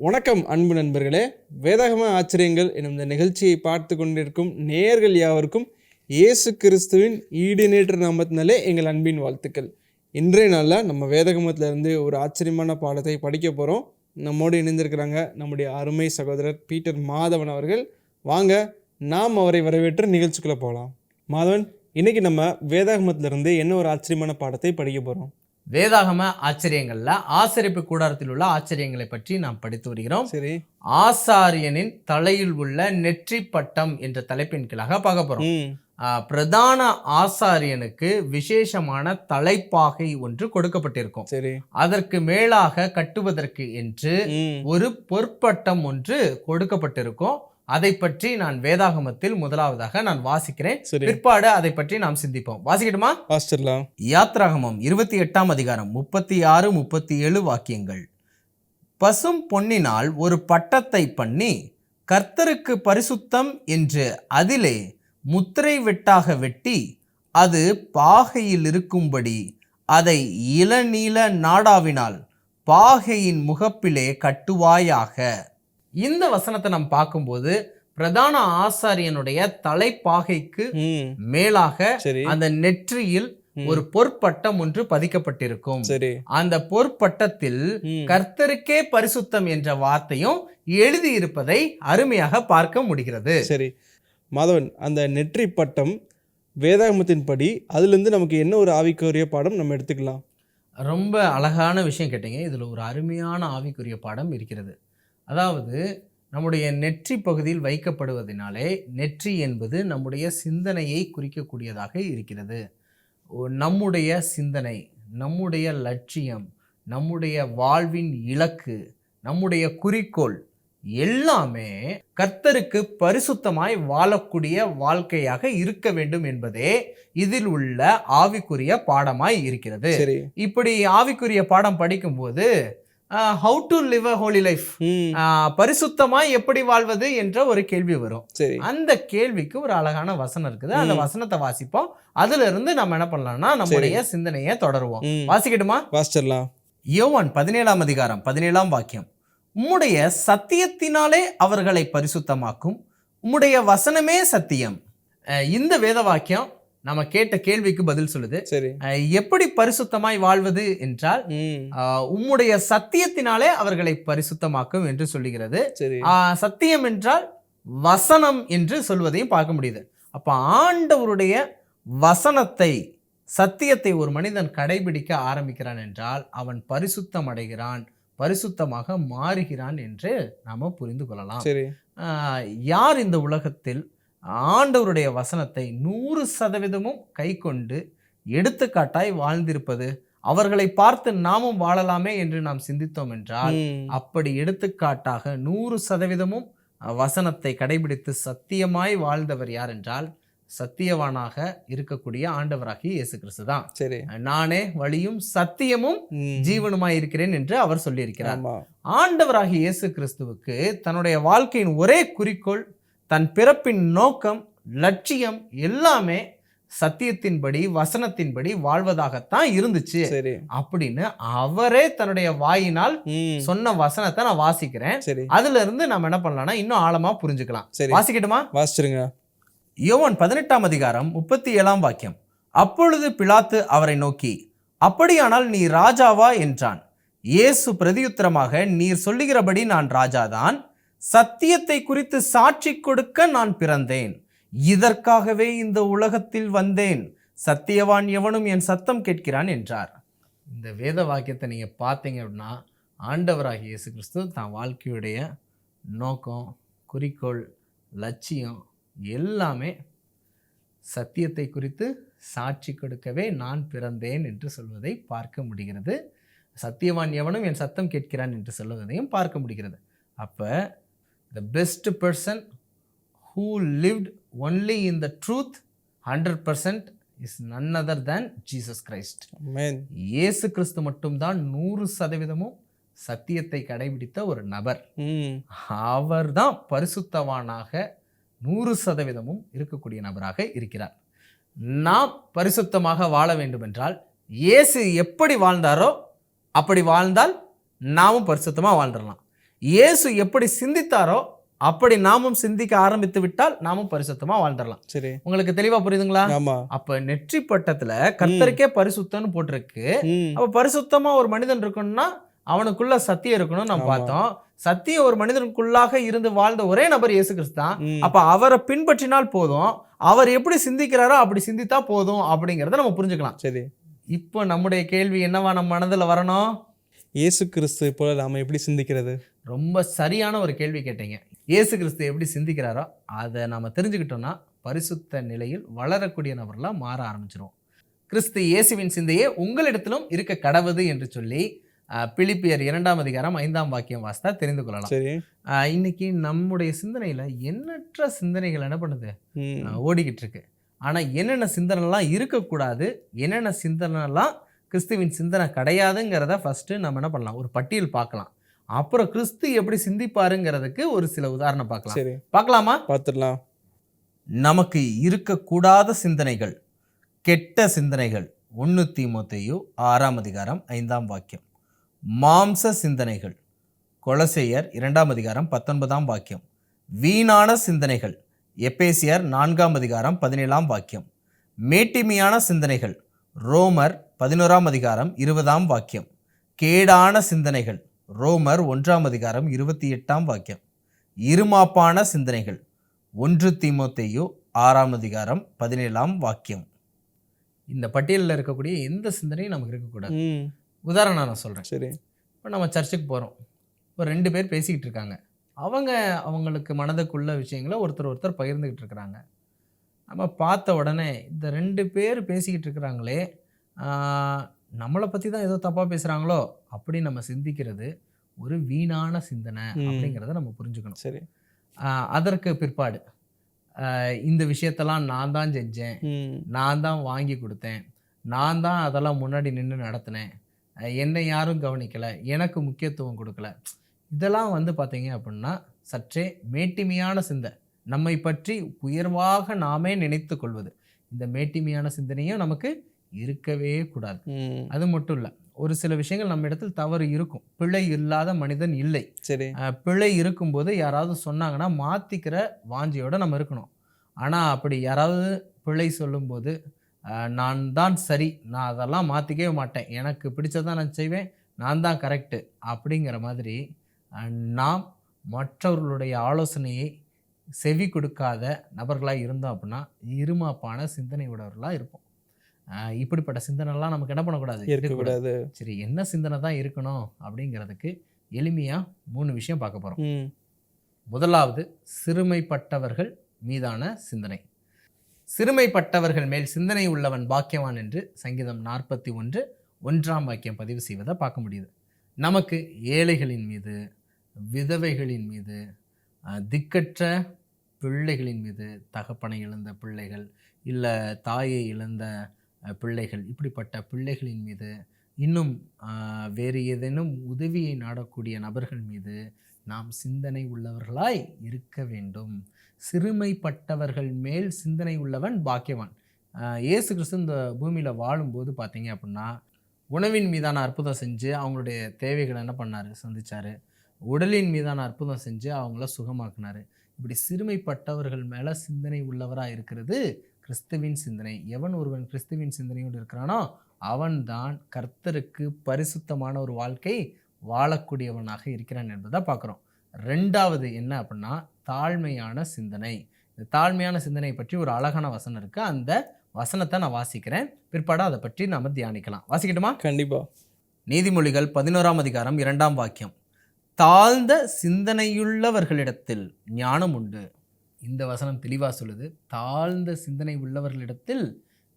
வணக்கம் அன்பு நண்பர்களே. வேதகம ஆச்சரியங்கள் எனும் இந்த நிகழ்ச்சியை பார்த்து கொண்டிருக்கும் நேயர்கள் யாவருக்கும் இயேசு கிறிஸ்துவின் ஈடுநேற்று நாமத்தினாலே எங்கள் அன்பின் வாழ்த்துக்கள். இன்றைய நாளில் நம்ம வேதகமத்திலேருந்து ஒரு ஆச்சரியமான பாடத்தை படிக்க போகிறோம் நம்மோடு இணைந்திருக்கிறாங்க நம்முடைய அருமை சகோதரர் பீட்டர் மாதவன் அவர்கள். வாங்க நாம் அவரை வரவேற்று நிகழ்ச்சிக்குள்ளே போகலாம் மாதவன் இன்றைக்கி நம்ம வேதாகமத்திலிருந்து என்ன ஒரு ஆச்சரியமான பாடத்தை படிக்க போகிறோம் வேதாகம ஆச்சரியங்கள்ல ஆசரிப்பு கூடாரத்தில் உள்ள ஆச்சரியங்களை பற்றி நாம் படித்து வருகிறோம். சரி. ஆசாரியனின் தலையில் உள்ள நெற்றி பட்டம் என்ற தலைப்பின் கீழாக பார்க்க போறோம். பிரதான ஆசாரியனுக்கு விசேஷமான தலைப்பாகை ஒன்று கொடுக்கப்பட்டிருக்கும். சரி. அதற்கு மேலாக கட்டுவதற்கு என்று ஒரு பொற்பட்டம் ஒன்று கொடுக்கப்பட்டிருக்கும். அதை பற்றி நான் வேதாகமத்தில் முதலாவதாக நான் வாசிக்கிறேன். பிற்பாடு அதை பற்றி நாம் சிந்திப்போம். வாசிக்கட்டுமா? வாசிச்சிடலாம். யாத்ராகமம் இருபத்தி எட்டாம் அதிகாரம் முப்பத்தி ஆறு முப்பத்தி ஏழு வாக்கியங்கள். பசும் பொன்னினால் ஒரு பட்டத்தை பண்ணி கர்த்தருக்கு பரிசுத்தம் என்று அதிலே முத்திரை வெட்டாக வெட்டி அது பாகையில் இருக்கும்படி அதை இளநீல நாடாவினால் பாகையின் முகப்பிலே கட்டுவாயாக. இந்த வசனத்தை நாம் பார்க்கும்போது பிரதான ஆசாரியனுடைய தலைப்பாகைக்கு மேலாக அந்த நெற்றியில். ஒரு பொற்பட்டம் ஒன்று பதிக்கப்பட்டிருக்கும். அந்த பொற்பட்டத்தில். கர்த்தருக்கே பரிசுத்தம் என்ற வார்த்தையும் எழுதியிருப்பதை அருமையாக பார்க்க முடிகிறது. சரி. மாதவன் அந்த நெற்றி பட்டம் வேதாகமத்தின்படி அதுலேருந்து நமக்கு என்ன ஒரு ஆவிக்குரிய பாடம் நம்ம எடுத்துக்கலாம்? ரொம்ப அழகான விஷயம் கேட்டீங்க. இதில் ஒரு அருமையான ஆவிக்குரிய பாடம் இருக்கிறது. அதாவது நம்முடைய நெற்றி பகுதியில் வைக்கப்படுவதனாலே நெற்றி என்பது நம்முடைய சிந்தனையை குறிக்கக்கூடியதாக இருக்கிறது. நம்முடைய சிந்தனை நம்முடைய லட்சியம் நம்முடைய வாழ்வின் இலக்கு நம்முடைய குறிக்கோள் எல்லாமே கர்த்தருக்கு பரிசுத்தமாய் வாழக்கூடிய வாழ்க்கையாக இருக்க வேண்டும் என்பதே இதில் உள்ள ஆவிக்குரிய பாடமாய் இருக்கிறது. இப்படி ஆவிக்குரிய பாடம் படிக்கும்போது how to live a holy life ம். பரிசுத்தமாய் எப்படி வாழ்வது என்ற ஒரு கேள்வி வரும். அந்த கேள்விக்கு ஒரு அழகான வசனம் இருக்குது. அந்த. வசனத்தை வாசிப்போம். அதுல இருந்து நம்ம என்ன பண்ணலாம்னா நம்முடைய சிந்தனையை தொடருவோம். வாசிக்கட்டுமா? வாசிச்சிடலாம். யோவான் பதினேழாம் அதிகாரம் பதினேழாம் வாக்கியம். உம்முடைய சத்தியத்தினாலே அவர்களை பரிசுத்தமாக்கும். உம்முடைய வசனமே சத்தியம். இந்த வேத வாக்கியம் நம்ம கேட்ட கேள்விக்கு பதில் சொல்லுது. சரி. எப்படி பரிசுத்தமாய் வாழ்வது என்றால் உம்முடைய சத்தியத்தினாலே அவர்களை பரிசுத்தமாக்கும் என்று சொல்லுகிறது. சத்தியம் என்றால் வசனம் என்று சொல்வதையும் பார்க்க முடியுது. அப்ப ஆண்டவருடைய வசனத்தை சத்தியத்தை ஒரு மனிதன் கடைபிடிக்க ஆரம்பிக்கிறான் என்றால் அவன் பரிசுத்தம் அடைகிறான் பரிசுத்தமாக மாறுகிறான் என்று நாம புரிந்து கொள்ளலாம். யார் இந்த உலகத்தில் ஆண்டவருடைய வசனத்தை நூறு சதவீதமும் கை கொண்டு எடுத்துக்காட்டாய் வாழ்ந்திருப்பது அவர்களை பார்த்து நாமும் வாழலாமே என்று நாம் சிந்தித்தோம் என்றால் அப்படி எடுத்துக்காட்டாக நூறு சதவீதமும் வசனத்தை கடைபிடித்து சத்தியமாய் வாழ்ந்தவர் யார் என்றால் சத்தியவானாக இருக்கக்கூடிய ஆண்டவராகிய இயேசு கிறிஸ்து தான். சரி. நானே வழியும் சத்தியமும் ஜீவனுமாய் இருக்கிறேன் என்று அவர் சொல்லியிருக்கிறார். ஆமா. ஆண்டவராகிய இயேசு கிறிஸ்துவுக்கு தன்னுடைய வாழ்க்கையின் ஒரே குறிக்கோள் தன் பிறப்பின் நோக்கம் லட்சியம் எல்லாமே சத்தியத்தின்படி வசனத்தின்படி வாழ்வதாகத்தான் இருந்துச்சு. சரி. அப்படின்னு அவரே தன்னுடைய வாயினால் சொன்ன வசனத்தை நான் வாசிக்கிறேன். சரி. அதுல இருந்து நம்ம என்ன பண்ணலாம்னா இன்னும் ஆழமா புரிஞ்சுக்கலாம். சரி. வாசிக்கட்டுமா? வாசிச்சிருங்க. யோவான் பதினெட்டாம் அதிகாரம் முப்பத்தி ஏழாம் வாக்கியம். அப்பொழுது பிலாத்து அவரை நோக்கி அப்படியானால் நீ ராஜாவா? என்றான். இயேசு பிரதியுத்தரமாக நீர் சொல்லுகிறபடி நான் ராஜாதான். சத்தியத்தை குறித்து சாட்சி கொடுக்க நான் பிறந்தேன். இதற்காகவே இந்த உலகத்தில் வந்தேன். சத்தியவான் எவனும் என் சத்தம் கேட்கிறான் என்றார். இந்த வேத வாக்கியத்தை நீங்கள் பார்த்தீங்க அப்படின்னா ஆண்டவராகிய இயேசு கிறிஸ்து தான் வாழ்க்கையுடைய நோக்கம் குறிக்கோள் லட்சியம் எல்லாமே சத்தியத்தை குறித்து சாட்சி கொடுக்கவே நான் பிறந்தேன் என்று சொல்வதை பார்க்க முடிகிறது. சத்தியவான் எவனும் என் சத்தம் கேட்கிறான் என்று சொல்வதையும் பார்க்க முடிகிறது. அப்போ the best person who lived only in the truth hundred percent is none other than Jesus Christ இயேசு கிறிஸ்து மட்டும்தான் நூறு சதவீதமும் சத்தியத்தை கடைபிடித்த ஒரு நபர். ம். அவர்தான் பரிசுத்தவானாக நூறு சதவீதமும் இருக்கக்கூடிய நபராக இருக்கிறார். நாம் பரிசுத்தமாக வாழ வேண்டுமென்றால் இயேசு எப்படி வாழ்ந்தாரோ அப்படி வாழ்ந்தால் நாமும் பரிசுத்தமாக வாழ்ந்துடலாம். இயேசு எப்படி சிந்தித்தாரோ அப்படி நாமும் சிந்திக்க ஆரம்பித்து விட்டால் நாமும் பரிசுத்தமா வாழ்ந்துடலாம். சரி. உங்களுக்கு தெளிவா புரியுதுங்களா? அப்ப நெற்றி பட்டத்துல கர்த்தருக்கே பரிசுத்தம்னு போட்டிருக்கு. அப்ப பரிசுத்தமா ஒரு மனிதன் இருக்கணும்னா அவனுக்குள்ள சத்தியம் இருக்கணும் நம்ம. பார்த்தோம். சத்தியம் ஒரு மனிதனுக்குள்ளாக இருந்து வாழ்ந்த ஒரே நபர் இயேசு கிறிஸ்து தான். ம். அப்ப அவரை பின்பற்றினால் போதும். அவர் எப்படி சிந்திக்கிறாரோ அப்படி சிந்தித்தா போதும் அப்படிங்கறத நம்ம புரிஞ்சுக்கலாம். சரி. இப்போ நம்முடைய கேள்வி என்னவா நம்ம மனதுல வரணும்? இயேசு கிறிஸ்து போல நாம எப்படி சிந்திக்கிறது? ரொம்ப சரியான ஒரு கேள்வி கேட்டீங்க. இயேசு கிறிஸ்து எப்படி சிந்திக்கிறாரோ அதை நம்ம தெரிஞ்சுக்கிட்டோம்னா பரிசுத்த நிலையில் வளரக்கூடிய நபர்களாக மாற ஆரம்பிச்சிரும் கிறிஸ்து இயேசுவின் சிந்தையே உங்களிடத்திலும் இருக்க கடவுது என்று சொல்லி பிலிப்பியர் இரண்டாம் அதிகாரம் ஐந்தாம் வாக்கியம் வாசித்தா தெரிந்து கொள்ளலாம். இன்னைக்கு நம்முடைய சிந்தனையில எண்ணற்ற சிந்தனைகள் என்ன பண்ணுது? ஓடிக்கிட்டு இருக்கு. ஆனா என்னென்ன சிந்தனைலாம் இருக்கக்கூடாது என்னென்ன சிந்தனைலாம் கிறிஸ்துவின் சிந்தனை கிடையாதுங்கிறத ஃபர்ஸ்ட் நம்ம என்ன பண்ணலாம்? ஒரு பட்டியல் பார்க்கலாம். அப்புறம் கிறிஸ்து எப்படி சிந்திப்பாருங்கிறதுக்கு ஒரு சில உதாரணம் பார்க்கலாம். சரி. பார்க்கலாமா? பார்த்துடலாம். நமக்கு இருக்கக்கூடாத சிந்தனைகள் கெட்ட சிந்தனைகள். ஒன்று தீமோத்தேயு ஆறாம் அதிகாரம் ஐந்தாம் வாக்கியம். மாம்ச சிந்தனைகள் கொலசேயர் இரண்டாம் அதிகாரம் பத்தொன்பதாம் வாக்கியம். வீணான சிந்தனைகள் எபேசியர் நான்காம் அதிகாரம் பதினேழாம் வாக்கியம். மேட்டிமையான சிந்தனைகள் ரோமர் பதினோராம் அதிகாரம் இருபதாம் வாக்கியம். கேடான சிந்தனைகள். ரோமர் ஒன்றாம் அதிகாரம் இருபத்தி எட்டாம் வாக்கியம். இருமாப்பான சிந்தனைகள். ஒன்று தீமோத்தேயு ஆறாம் அதிகாரம் பதினேழாம் வாக்கியம். இந்த பட்டியலில் இருக்கக்கூடிய எந்த சிந்தனையும் நமக்கு இருக்கக்கூடாது. உதாரணம் நான் சொல்கிறேன் சரி. இப்போ நம்ம சர்ச்சுக்கு போகிறோம் இப்போ ரெண்டு பேர் பேசிக்கிட்டு இருக்காங்க. அவங்க அவங்களுக்கு மனதுக்குள்ள விஷயங்களை ஒருத்தர் ஒருத்தர் பகிர்ந்துக்கிட்டு இருக்கிறாங்க. நம்ம பார்த்த உடனே இந்த ரெண்டு பேர் பேசிக்கிட்டு இருக்கிறாங்களே நம்மளை பற்றி தான் ஏதோ தப்பாக பேசுகிறாங்களோ அப்படி நம்ம சிந்திக்கிறது ஒரு வீணான சிந்தனை. அப்படிங்கிறத நம்ம புரிஞ்சுக்கணும். சரி. அதற்கு பிற்பாடு இந்த விஷயத்தெல்லாம் நான் தான் செஞ்சேன் நான் தான் வாங்கி கொடுத்தேன் நான் தான் அதெல்லாம் முன்னாடி நின்று நடத்தினேன் என்னை யாரும் கவனிக்கலை எனக்கு முக்கியத்துவம் கொடுக்கல. இதெல்லாம் வந்து பார்த்தீங்க அப்படின்னா சற்றே மேட்டிமையான சிந்தை. நம்மை பற்றி உயர்வாக நாமே நினைத்து கொள்வது. இந்த மேட்டிமையான சிந்தனையும் நமக்கு இருக்கவே கூடாது. அது மட்டும் இல்லை ஒரு சில விஷயங்கள் நம்ம இடத்தில் தவறு இருக்கும். பிழை இல்லாத மனிதன் இல்லை. சரி. பிழை இருக்கும்போது யாராவது சொன்னாங்கன்னா மாற்றிக்கிற வாஞ்சியோட நம்ம இருக்கணும். ஆனால் அப்படி யாராவது பிழை சொல்லும்போது நான் தான் சரி நான் அதெல்லாம் மாற்றிக்கவே மாட்டேன். எனக்கு பிடிச்சதான் நான் செய்வேன் நான் தான் கரெக்டு அப்படிங்கிற மாதிரி நாம் மற்றவர்களுடைய ஆலோசனையை செவி கொடுக்காத நபர்களாக இருந்தோம் அப்படின்னா இருமாப்பான சிந்தனை உடையவர்களாக இருப்போம். இப்படிப்பட்ட சிந்தனைலாம் நமக்கு என்ன பண்ணக்கூடாது? இருக்கக்கூடாது. சரி என்ன சிந்தனை தான் இருக்கணும் அப்படிங்கிறதுக்கு எளிமையாக மூணு விஷயம் பார்க்க போகிறோம் முதலாவது சிறுமைப்பட்டவர்கள் மீதான சிந்தனை. சிறுமைப்பட்டவர்கள் மேல் சிந்தனை உள்ளவன் பாக்கியவான் என்று சங்கீதம் நாற்பத்தி ஒன்று ஒன்றாம் வாக்கியம் பதிவு செய்வதை பார்க்க முடியுது. நமக்கு ஏழைகளின் மீது விதவைகளின் மீது திக்கற்ற பிள்ளைகளின் மீது தகப்பனை இழந்த பிள்ளைகள் இல்லை தாயை இழந்த பிள்ளைகள் இப்படிப்பட்ட பிள்ளைகளின் மீது இன்னும் வேறு ஏதேனும் உதவியை நாடக்கூடிய நபர்கள் மீது நாம் சிந்தனை உள்ளவர்களாய் இருக்க வேண்டும். சிறுமைப்பட்டவர்கள் மேல் சிந்தனை உள்ளவன் பாக்கியவான். இயேசு கிறிஸ்து இந்த பூமியில் வாழும்போது பார்த்தீங்க அப்படின்னா உணவின் மீதான அற்புதம் செஞ்சு அவங்களுடைய தேவைகளை என்ன பண்ணார்? சந்திச்சார். உடலின் மீதான அற்புதம் செஞ்சு அவங்கள சுகமாக்குனாரு. இப்படி சிறுமைப்பட்டவர்கள் மேலே சிந்தனை உள்ளவராக இருக்கிறது கிறிஸ்துவின் சிந்தனை. எவன் ஒருவன் கிறிஸ்துவின் சிந்தனையோடு இருக்கிறானோ அவன்தான் கர்த்தருக்கு பரிசுத்தமான ஒரு வாழ்க்கை வாழக்கூடியவனாக இருக்கிறான் என்பதை பார்க்குறோம். ரெண்டாவது என்ன அப்படின்னா தாழ்மையான சிந்தனை. இந்த தாழ்மையான சிந்தனை பற்றி ஒரு அழகான வசனம் இருக்குது அந்த வசனத்தை நான் வாசிக்கிறேன். பிற்பாடு அதை பற்றி நாம் தியானிக்கலாம். வாசிக்கட்டுமா? கண்டிப்பா. நீதிமொழிகள் பதினோராம் அதிகாரம் இரண்டாம் வாக்கியம். தாழ்ந்த சிந்தனையுள்ளவர்களிடத்தில் ஞானம் உண்டு. இந்த வசனம் தெளிவாக சொல்லுது தாழ்ந்த சிந்தனை உள்ளவர்களிடத்தில்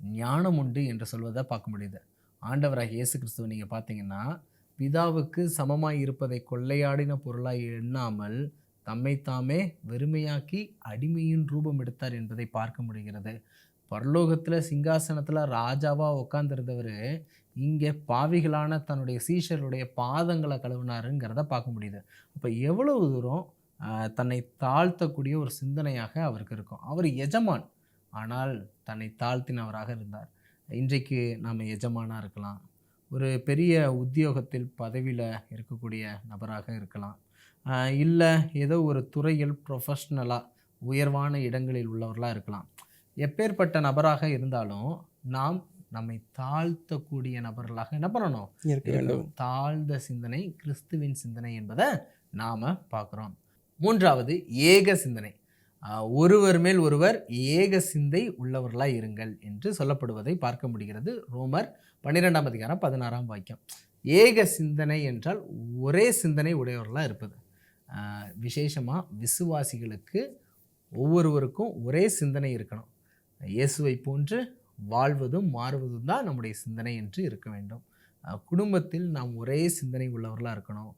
ஞானம் உண்டு என்று சொல்வதை பார்க்க முடியுது. ஆண்டவராக இயேசு கிறிஸ்துவை நீங்கள் பார்த்தீங்கன்னா பிதாவுக்கு சமமாய் இருப்பதை கொள்ளையாடின பொருளாக எண்ணாமல் தம்மை தாமே வெறுமையாக்கி அடிமையின் ரூபம் எடுத்தார் என்பதை பார்க்க முடிகிறது. பரலோகத்தில் சிங்காசனத்தில் ராஜாவாக உட்காந்துருந்தவர் இங்கே பாவிகளான தன்னுடைய சீஷருடைய பாதங்களை கழுவினாருங்கிறத பார்க்க முடியுது. அப்போ எவ்வளவு தூரம் தன்னை தாழ்த்தக்கூடிய ஒரு சிந்தனையாக அவருக்கு இருக்கும். அவர் எஜமான். ஆனால் தன்னை தாழ்த்தினவராக இருந்தார். இன்றைக்கு நாம் எஜமானாக இருக்கலாம். ஒரு பெரிய உத்தியோகத்தில் பதவியில் இருக்கக்கூடிய நபராக இருக்கலாம். இல்லை ஏதோ ஒரு துறையில் ப்ரொஃபஷ்னலாக உயர்வான இடங்களில் உள்ளவர்களாக இருக்கலாம். எப்பேற்பட்ட நபராக இருந்தாலும் நாம் நம்மை தாழ்த்தக்கூடிய நபர்களாக என்ன பண்ணணும்? தாழ்ந்த சிந்தனை கிறிஸ்துவின் சிந்தனை என்பதை நாம் பார்க்குறோம். மூன்றாவது ஏக சிந்தனை. ஒருவர் மேல் ஒருவர் ஏக சிந்தை உள்ளவர்களாக இருங்கள் என்று சொல்லப்படுவதை பார்க்க முடிகிறது. ரோமர் பன்னிரெண்டாம் அதிகாரம் பதினாறாம் வாக்கியம். ஏக சிந்தனை என்றால் ஒரே சிந்தனை உடையவர்களாக இருப்பது. விசேஷமாக விசுவாசிகளுக்கு ஒவ்வொருவருக்கும் ஒரே சிந்தனை இருக்கணும். இயேசுவை போன்று வாழ்வதும் மாறுவதும் தான் நம்முடைய சிந்தனை என்று இருக்க வேண்டும். குடும்பத்தில் நாம் ஒரே சிந்தனை உள்ளவர்களாக இருக்கணும்.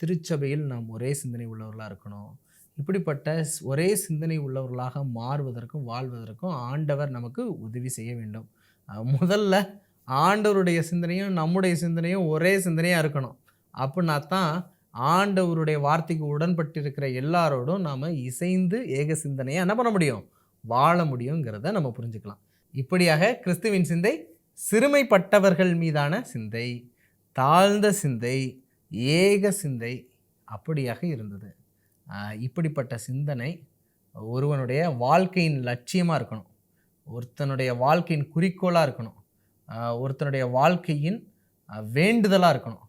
திருச்சபையில் நாம் ஒரே சிந்தனை உள்ளவர்களாக இருக்கணும். இப்படிப்பட்ட ஒரே சிந்தனை உள்ளவர்களாக மாறுவதற்கும் வாழ்வதற்கும் ஆண்டவர் நமக்கு உதவி செய்ய வேண்டும். முதல்ல ஆண்டவருடைய சிந்தனையும் நம்முடைய சிந்தனையும் ஒரே சிந்தனையாக இருக்கணும். அப்படின்னா தான் ஆண்டவருடைய வார்த்தைக்கு உடன்பட்டிருக்கிற எல்லாரோடும் நாம் இசைந்து ஏக சிந்தனையை என்ன பண்ண முடியும்? வாழ முடியுங்கிறத நம்ம புரிஞ்சுக்கலாம். இப்படியாக கிறிஸ்துவின் சிந்தை சிறுமைப்பட்டவர்கள் மீதான சிந்தை தாழ்ந்த சிந்தை ஏக சிந்தை அப்படியாக இருந்தது. இப்படிப்பட்ட சிந்தனை ஒருவனுடைய வாழ்க்கையின் லட்சியமாக இருக்கணும். ஒருத்தனுடைய வாழ்க்கையின் குறிக்கோளாக இருக்கணும். ஒருத்தனுடைய வாழ்க்கையின் வேண்டுதலாக இருக்கணும்.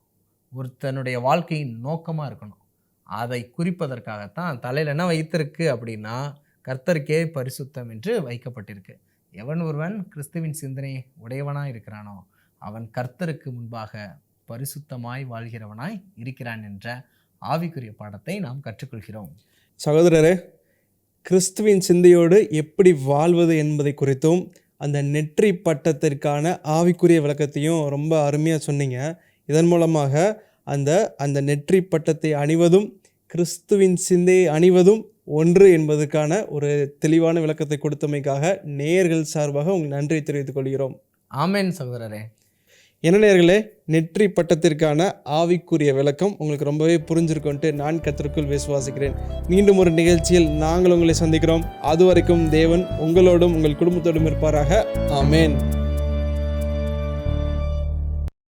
ஒருத்தனுடைய வாழ்க்கையின் நோக்கமாக இருக்கணும். அதை குறிப்பதற்காகத்தான் தலையில் என்ன வைத்திருக்கு அப்படின்னா கர்த்தருக்கே பரிசுத்தம் என்று வைக்கப்பட்டிருக்கு. எவன் ஒருவன் கிறிஸ்துவின் சிந்தனை உடையவனாக இருக்கிறானோ அவன் கர்த்தருக்கு முன்பாக பரிசுத்தமாய் வாழ்கிறவனாய் இருக்கிறான் என்ற ஆவிக்குரிய பாடத்தை நாம் கற்றுக்கொள்கிறோம். சகோதரரே கிறிஸ்துவின் சிந்தையோடு எப்படி வாழ்வது என்பதை குறித்தும் அந்த நெற்றி பட்டத்திற்கான ஆவிக்குரிய விளக்கத்தையும் ரொம்ப அருமையாக சொன்னீங்க. இதன் மூலமாக அந்த அந்த நெற்றி பட்டத்தை அணிவதும் கிறிஸ்துவின் சிந்தையை அணிவதும் ஒன்று என்பதற்கான ஒரு தெளிவான விளக்கத்தை கொடுத்தமைக்காக நேயர்கள் சார்பாக உங்களுக்கு நன்றி தெரிவித்துக் கொள்கிறோம். ஆமென் சகோதரரே. என்ன நெற்றி பட்டத்திற்கான ஆவிக்குரிய விளக்கம் உங்களுக்கு ரொம்பவே புரிஞ்சிருக்கும்ட்டு நான் கத்திற்குள் விசுவாசிக்கிறேன். மீண்டும் ஒரு நிகழ்ச்சியில் நாங்கள் உங்களை சந்திக்கிறோம். அது வரைக்கும் தேவன் உங்களோடும் உங்கள் குடும்பத்தோடும் இருப்பாராக. ஆமேன்.